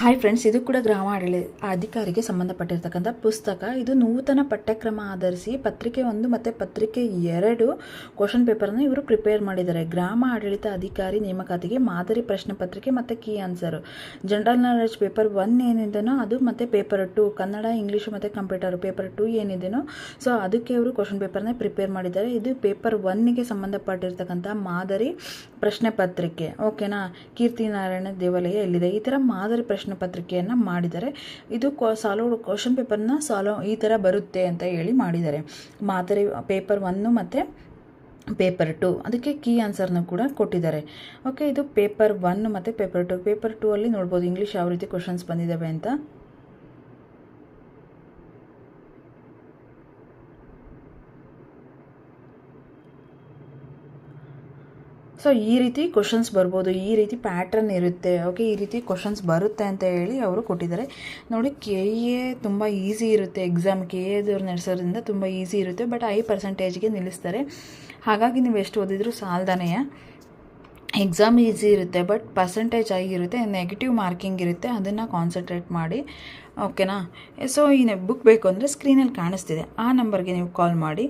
Hi friends ಇದು ಕೂಡ ಗ್ರಾಮ ಆಡಳಿತ ಅಧಿಕಾರಿಗೆ ಸಂಬಂಧಪಟ್ಟಿರ್ತಕ್ಕಂಥ ಪುಸ್ತಕ. ಇದು ನೂತನ ಪಠ್ಯಕ್ರಮ ಆಧರಿಸಿ ಪತ್ರಿಕೆ ಒಂದು ಮತ್ತು ಪತ್ರಿಕೆ ಎರಡು ಕ್ವಶನ್ ಪೇಪರ್ನ ಇವರು ಪ್ರಿಪೇರ್ ಮಾಡಿದ್ದಾರೆ. ಗ್ರಾಮ ಆಡಳಿತ ಅಧಿಕಾರಿ ನೇಮಕಾತಿಗೆ ಮಾದರಿ ಪ್ರಶ್ನೆ ಪತ್ರಿಕೆ ಮತ್ತು key answer general knowledge paper one ಏನಿದೆನೋ ಅದು ಮತ್ತು ಪೇಪರ್ ಟು ಕನ್ನಡ, ಇಂಗ್ಲೀಷು ಮತ್ತು ಕಂಪ್ಯೂಟರ್ ಪೇಪರ್ ಟು ಏನಿದೆನೋ. ಸೊ ಅದಕ್ಕೆ ಅವರು ಕ್ವಶನ್ ಪೇಪರ್ನ ಪ್ರಿಪೇರ್ ಮಾಡಿದ್ದಾರೆ. ಇದು ಪೇಪರ್ ಒನ್ನಿಗೆ ಸಂಬಂಧಪಟ್ಟಿರ್ತಕ್ಕಂಥ ಮಾದರಿ ಪ್ರಶ್ನೆ ಪತ್ರಿಕೆ. ಓಕೆನಾ ಕೀರ್ತಿನಾರಾಯಣ ದೇವಾಲಯ ಎಲ್ಲಿದೆ? ಈ ಥರ ಮಾದರಿ ಪ್ರಶ್ನೆ ಪತ್ರಿಕೆಯನ್ನು ಮಾಡಿದ್ದಾರೆ. ಇದು ಸಾಲ್ವ್ ಕ್ವಶನ್ ಪೇಪರ್ನ ಸಾಲ್ವ್ ಈ ಥರ ಬರುತ್ತೆ ಅಂತ ಹೇಳಿ ಮಾಡಿದ್ದಾರೆ. ಮಾದರಿ ಪೇಪರ್ ಒನ್ನು ಮತ್ತು ಪೇಪರ್ ಟು ಅದಕ್ಕೆ ಕೀ ಆನ್ಸರ್ನ ಕೂಡ ಕೊಟ್ಟಿದ್ದಾರೆ. ಓಕೆ ಇದು ಪೇಪರ್ ಒನ್ ಮತ್ತು ಪೇಪರ್ ಟು ಪೇಪರ್ ಟೂ ಅಲ್ಲಿ ನೋಡ್ಬೋದು ಇಂಗ್ಲೀಷ್ ಯಾವ ರೀತಿ ಕ್ವಶನ್ಸ್ ಬಂದಿದ್ದಾವೆ ಅಂತ. ಸೊ ಈ ರೀತಿ ಕ್ವಶನ್ಸ್ ಬರ್ಬೋದು, ಈ ರೀತಿ ಪ್ಯಾಟ್ರನ್ ಇರುತ್ತೆ ಓಕೆ ಈ ರೀತಿ ಕ್ವಶನ್ಸ್ ಬರುತ್ತೆ ಅಂತ ಹೇಳಿ ಅವರು ಕೊಟ್ಟಿದ್ದಾರೆ. ನೋಡಿ ಕೆ ಎ ತುಂಬ ಈಸಿ ಇರುತ್ತೆ ಎಕ್ಸಾಮ್ ಕೆ ಎದವ್ರು ನಡೆಸೋದ್ರಿಂದ ತುಂಬ ಈಸಿ ಇರುತ್ತೆ ಬಟ್ ಐ ಪರ್ಸೆಂಟೇಜ್ಗೆ ನಿಲ್ಲಿಸ್ತಾರೆ. ಹಾಗಾಗಿ ನೀವು ಎಷ್ಟು ಓದಿದ್ರು ಸಾಲ್ದಾನೆಯ. ಎಕ್ಸಾಮ್ ಈಸಿ ಇರುತ್ತೆ ಬಟ್ ಪರ್ಸೆಂಟೇಜ್ ಆಗಿರುತ್ತೆ ನೆಗೆಟಿವ್ ಮಾರ್ಕಿಂಗ್ ಇರುತ್ತೆ, ಅದನ್ನು ಕಾನ್ಸಂಟ್ರೇಟ್ ಮಾಡಿ ಓಕೆನಾ ಸೊ ಈ ಬುಕ್ ಬೇಕು ಅಂದರೆ ಸ್ಕ್ರೀನಲ್ಲಿ ಕಾಣಿಸ್ತಿದೆ. ಆ ನಂಬರ್ಗೆ ನೀವು ಕಾಲ್ ಮಾಡಿ.